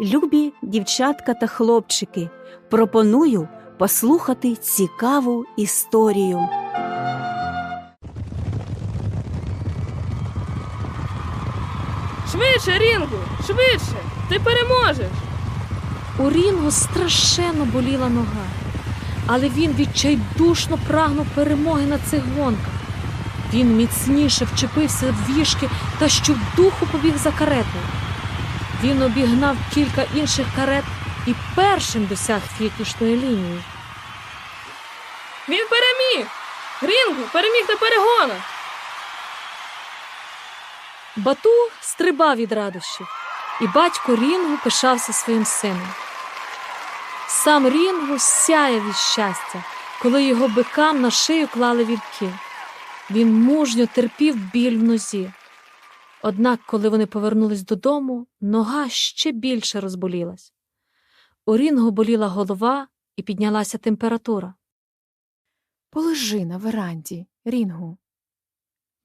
Любі дівчатка та хлопчики, пропоную послухати цікаву історію. Швидше, Рінгу, швидше! Ти переможеш! У Рінго страшенно боліла нога, але він відчайдушно прагнув перемоги на цих гонках. Він міцніше вчепився в віжки та щодуху побіг за каретою. Він обігнав кілька інших карет і першим досяг фінішної лінії. Він переміг! Рінгу переміг на перегонах! Бату стрибав від радощів, і батько Рінгу пишався своїм сином. Сам Рінгу сяяв від щастя, коли його бикам на шию клали вітки. Він мужньо терпів біль в нозі. Однак, коли вони повернулись додому, нога ще більше розболілась. У Рінгу боліла голова і піднялася температура. Полежи на веранді, Рінгу.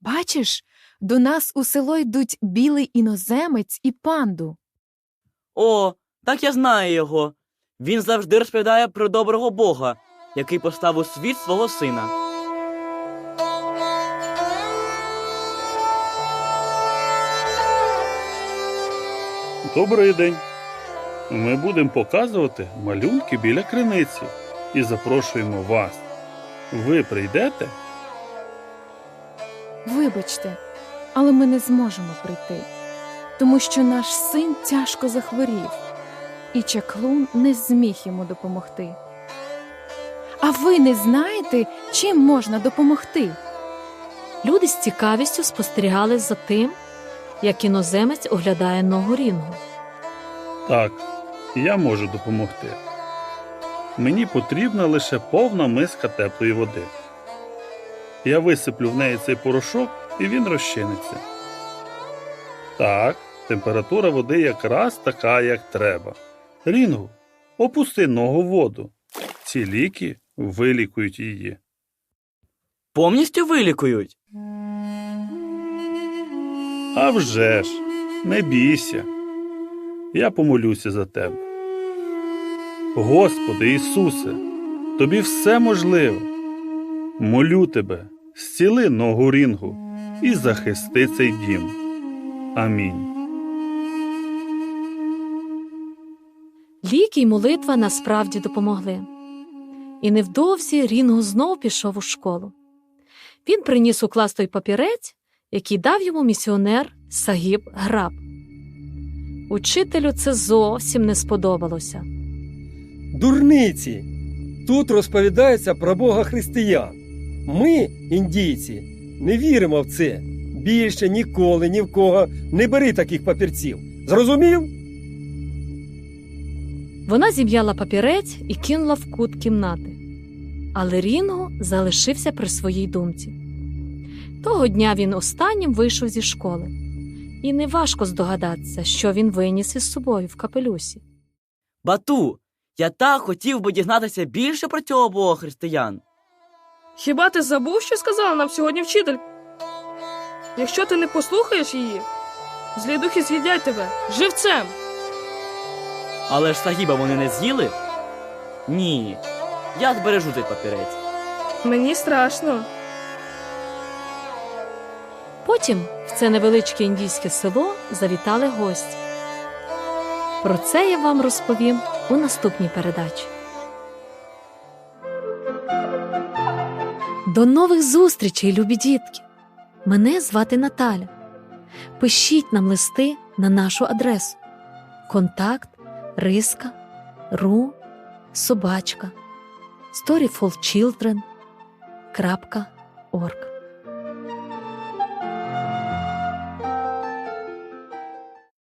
Бачиш, до нас у село йдуть білий іноземець і панду. О, так я знаю його. Він завжди розповідає про доброго Бога, який постав у світ свого сина. Добрий день. Ми будемо показувати малюнки біля криниці і запрошуємо вас. Ви прийдете? Вибачте, але ми не зможемо прийти, тому що наш син тяжко захворів, і чаклун не зміг йому допомогти. А ви не знаєте, чим можна допомогти? Люди з цікавістю спостерігали за тим, як іноземець оглядає ногу Рінгу. Так, я можу допомогти. Мені потрібна лише повна миска теплої води. Я висиплю в неї цей порошок і він розчиниться. Так, температура води якраз така, як треба. Рінгу, опусти ногу в воду. Ці ліки вилікують її. Повністю вилікують. А вже ж, не бійся. Я помолюся за тебе. Господи Ісусе, тобі все можливе. Молю тебе, зціли ногу рінгу і захисти цей дім. Амінь. Ліки й молитва насправді допомогли. І невдовзі Рінго знов пішов у школу. Він приніс у клас той папірець, який дав йому місіонер Сагіб Граб. Учителю це зовсім не сподобалося. Дурниці. Тут розповідається про Бога християн. Ми, індійці, не віримо в це. Більше ніколи ні в кого не бери таких папірців. Зрозумів? Вона зім'яла папірець і кинула в кут кімнати. Але Рінго залишився при своїй думці. Того дня він останнім вийшов зі школи, і неважко здогадатися, що він виніс із собою в капелюсі. Бату, я так хотів би дізнатися більше про цього Бога християн. Хіба ти забув, що сказала нам сьогодні вчитель? Якщо ти не послухаєш її, злі духи з'їдять тебе живцем. Але ж Сагіба вони не з'їли? Ні. Я збережу цей папірець. Мені страшно. Потім в це невеличке індійське село завітали гості. Про це я вам розповім у наступній передачі. До нових зустрічей, любі дітки! Мене звати Наталя. Пишіть нам листи на нашу адресу контакт риска ру собачка storyfulchildren.org